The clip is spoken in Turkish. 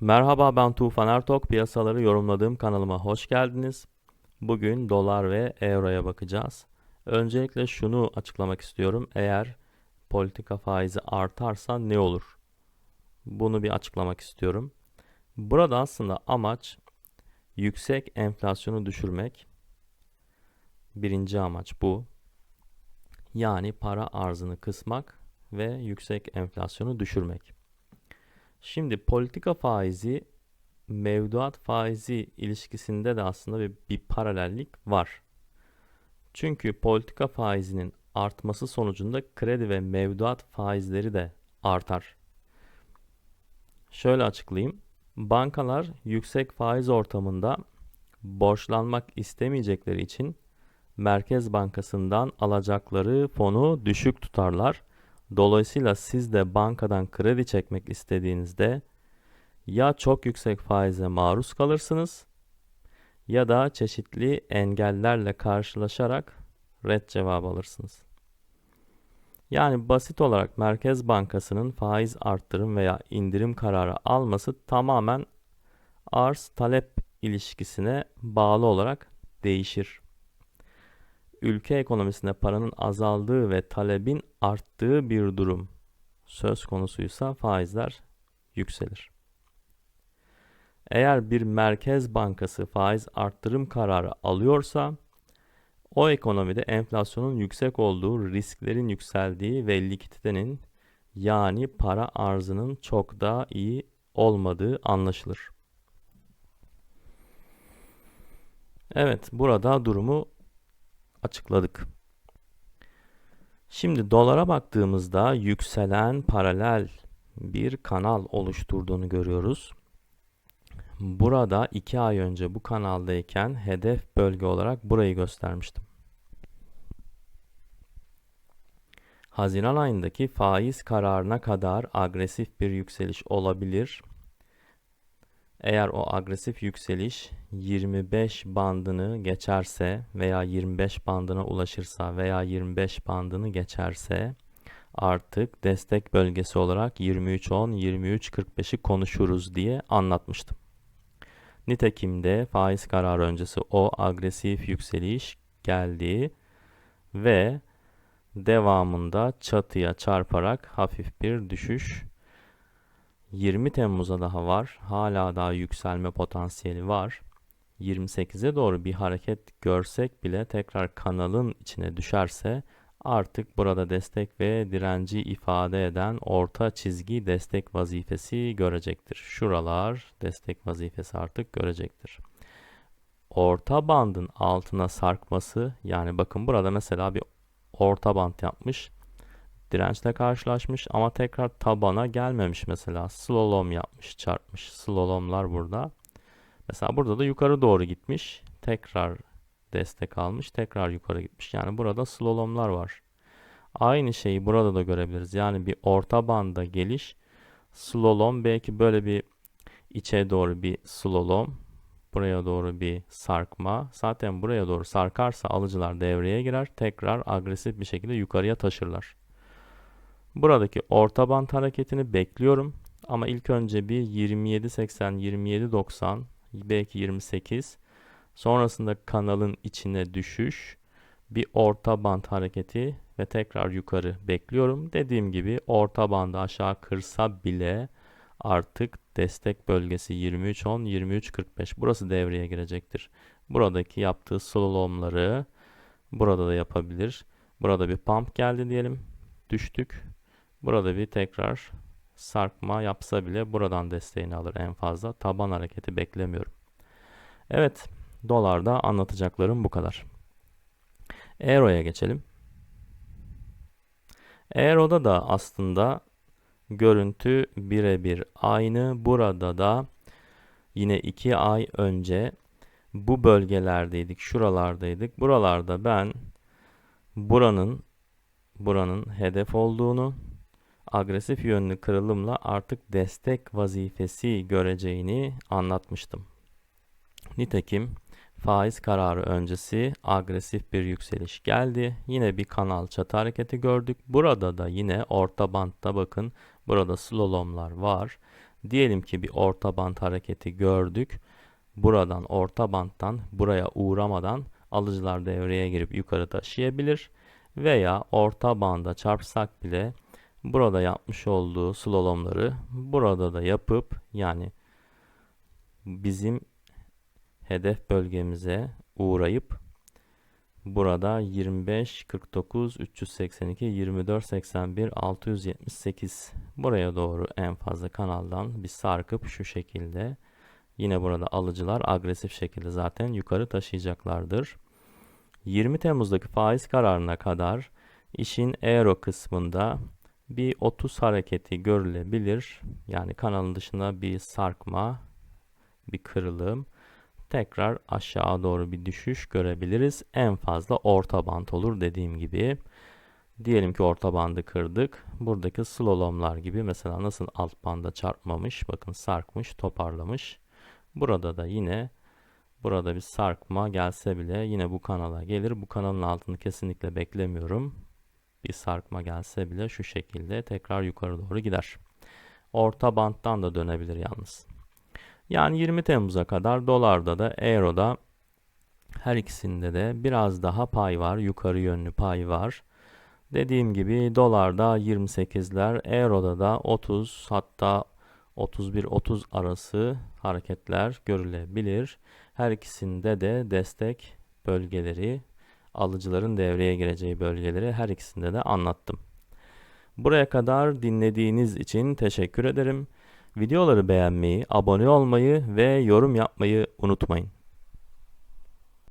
Merhaba ben Tufan Ertok. Piyasaları yorumladığım kanalıma hoş geldiniz. Bugün dolar ve euroya bakacağız. Öncelikle şunu açıklamak istiyorum. Eğer politika faizi artarsa ne olur? Bunu bir açıklamak istiyorum. Burada aslında amaç yüksek enflasyonu düşürmek. Birinci amaç bu. Yani para arzını kısmak ve yüksek enflasyonu düşürmek. Şimdi politika faizi mevduat faizi ilişkisinde de aslında bir, bir paralellik var. Çünkü politika faizinin artması sonucunda kredi ve mevduat faizleri de artar. Şöyle açıklayayım. Bankalar yüksek faiz ortamında borçlanmak istemeyecekleri için Merkez Bankası'ndan alacakları fonu düşük tutarlar Dolayısıyla siz de bankadan kredi çekmek istediğinizde ya çok yüksek faize maruz kalırsınız ya da çeşitli engellerle karşılaşarak red cevap alırsınız. Yani basit olarak Merkez Bankası'nın faiz arttırım veya indirim kararı alması tamamen arz talep ilişkisine bağlı olarak değişir ülke ekonomisinde paranın azaldığı ve talebin arttığı bir durum söz konusuysa faizler yükselir. Eğer bir merkez bankası faiz arttırım kararı alıyorsa o ekonomide enflasyonun yüksek olduğu, risklerin yükseldiği ve likiditenin yani para arzının çok daha iyi olmadığı anlaşılır. Evet, burada durumu açıkladık. Şimdi dolara baktığımızda yükselen paralel bir kanal oluşturduğunu görüyoruz. Burada 2 ay önce bu kanaldayken hedef bölge olarak burayı göstermiştim. Haziran ayındaki faiz kararına kadar agresif bir yükseliş olabilir. Eğer o agresif yükseliş 25 bandını geçerse veya 25 bandına ulaşırsa veya 25 bandını geçerse artık destek bölgesi olarak 23.10, 23.45'i konuşuruz diye anlatmıştım. Nitekim de faiz kararı öncesi o agresif yükseliş geldi ve devamında çatıya çarparak hafif bir düşüş 20 Temmuz'a daha var. Hala daha yükselme potansiyeli var. 28'e doğru bir hareket görsek bile tekrar kanalın içine düşerse artık burada destek ve direnci ifade eden orta çizgi destek vazifesi görecektir. Şuralar destek vazifesi artık görecektir. Orta bandın altına sarkması yani bakın burada mesela bir orta band yapmış dirençle karşılaşmış ama tekrar tabana gelmemiş mesela. Slalom yapmış, çarpmış. Slalomlar burada. Mesela burada da yukarı doğru gitmiş. Tekrar destek almış. Tekrar yukarı gitmiş. Yani burada slalomlar var. Aynı şeyi burada da görebiliriz. Yani bir orta banda geliş slalom belki böyle bir içe doğru bir slalom buraya doğru bir sarkma. Zaten buraya doğru sarkarsa alıcılar devreye girer. Tekrar agresif bir şekilde yukarıya taşırlar. Buradaki orta bant hareketini bekliyorum. Ama ilk önce bir 27.80, 27.90, belki 28. Sonrasında kanalın içine düşüş, bir orta bant hareketi ve tekrar yukarı bekliyorum. Dediğim gibi orta bandı aşağı kırsa bile artık destek bölgesi 23.10, 23.45 burası devreye girecektir. Buradaki yaptığı slalomları burada da yapabilir. Burada bir pump geldi diyelim. Düştük. Burada bir tekrar sarkma yapsa bile buradan desteğini alır en fazla. Taban hareketi beklemiyorum. Evet, dolarda anlatacaklarım bu kadar. Euro'ya geçelim. Euro'da da aslında görüntü birebir aynı. Burada da yine 2 ay önce bu bölgelerdeydik, şuralardaydık. Buralarda ben buranın buranın hedef olduğunu agresif yönlü kırılımla artık destek vazifesi göreceğini anlatmıştım. Nitekim faiz kararı öncesi agresif bir yükseliş geldi. Yine bir kanal çatı hareketi gördük. Burada da yine orta bantta bakın burada slalomlar var Diyelim ki bir orta band hareketi gördük. Buradan orta banttan buraya uğramadan alıcılar devreye girip yukarı taşıyabilir veya orta banda çarpsak bile burada yapmış olduğu slalomları burada da yapıp yani bizim hedef bölgemize uğrayıp burada 25 49 382 24 81 678 buraya doğru en fazla kanaldan bir sarkıp şu şekilde yine burada alıcılar agresif şekilde zaten yukarı taşıyacaklardır. 20 Temmuz'daki faiz kararına kadar işin euro kısmında bir 30 hareketi görülebilir. Yani kanalın dışında bir sarkma, bir kırılım, tekrar aşağı doğru bir düşüş görebiliriz. En fazla orta band olur dediğim gibi. Diyelim ki orta bandı kırdık. Buradaki slalomlar gibi mesela nasıl alt banda çarpmamış, bakın sarkmış, toparlamış. Burada da yine burada bir sarkma gelse bile yine bu kanala gelir. Bu kanalın altını kesinlikle beklemiyorum. Bir sarkma gelse bile şu şekilde tekrar yukarı doğru gider. Orta banttan da dönebilir yalnız. Yani 20 Temmuz'a kadar dolarda da euroda her ikisinde de biraz daha pay var. Yukarı yönlü pay var. Dediğim gibi dolarda 28'ler, euroda da 30 hatta 31-30 arası hareketler görülebilir. Her ikisinde de destek bölgeleri, alıcıların devreye gireceği bölgeleri her ikisinde de anlattım. Buraya kadar dinlediğiniz için teşekkür ederim. Videoları beğenmeyi, abone olmayı ve yorum yapmayı unutmayın.